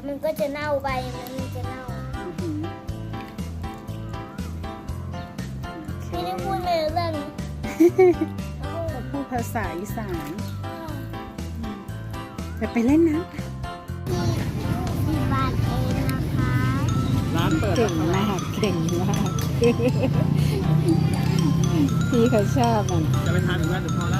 แล้วมันก็จะเน่าใบมันจะเน่าอื้อหือโอเคไม่ได้พูดไม่รู้เรื่องนี้เขาพูดภาษาอีสานจะไปเล่นน้ำที่บ้านเองนะคะร้านเปิดเก่งมากเก่งมากพี่เขาชอบมันจะไปทานอีกวันหรือพอแล้ว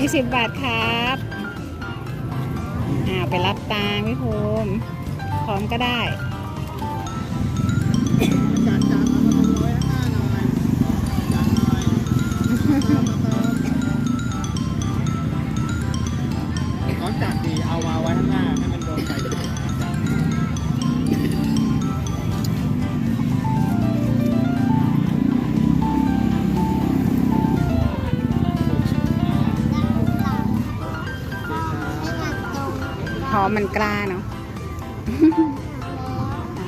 ยี่สิบบาทครับอ่าไปรับตังค์พี่ภูมิพร้อมก็ได้ อมมันกล้าเนาะ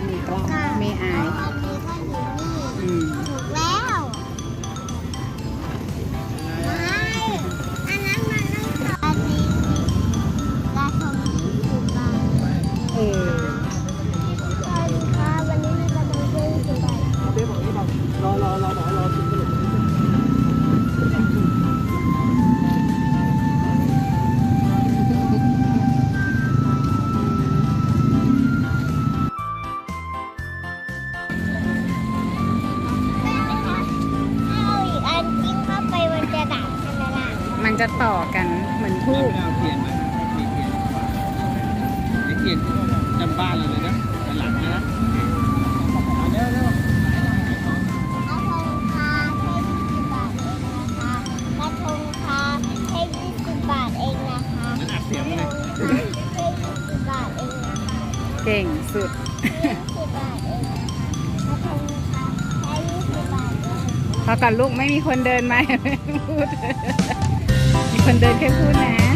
มันกล้าไม่อาย จะต่อกันเหมือนทูบไม่เอาเทียนมามีเทียนไอ้เทียนจำบ้านเราเลยนะแต่หลังนะนะเอาเร็วเร็วกระทงคาแค่ยี่สิบาทเองนะคะกระทงคาแค่ยี่สิบาทเองนะคะนั่นอัดเสียงมาเลยแค่ยี่สิบบาทเองนะคะ พอก่อนลูกไม่มีคนเดินมาพูด มีคนเดินแค่พูดนะ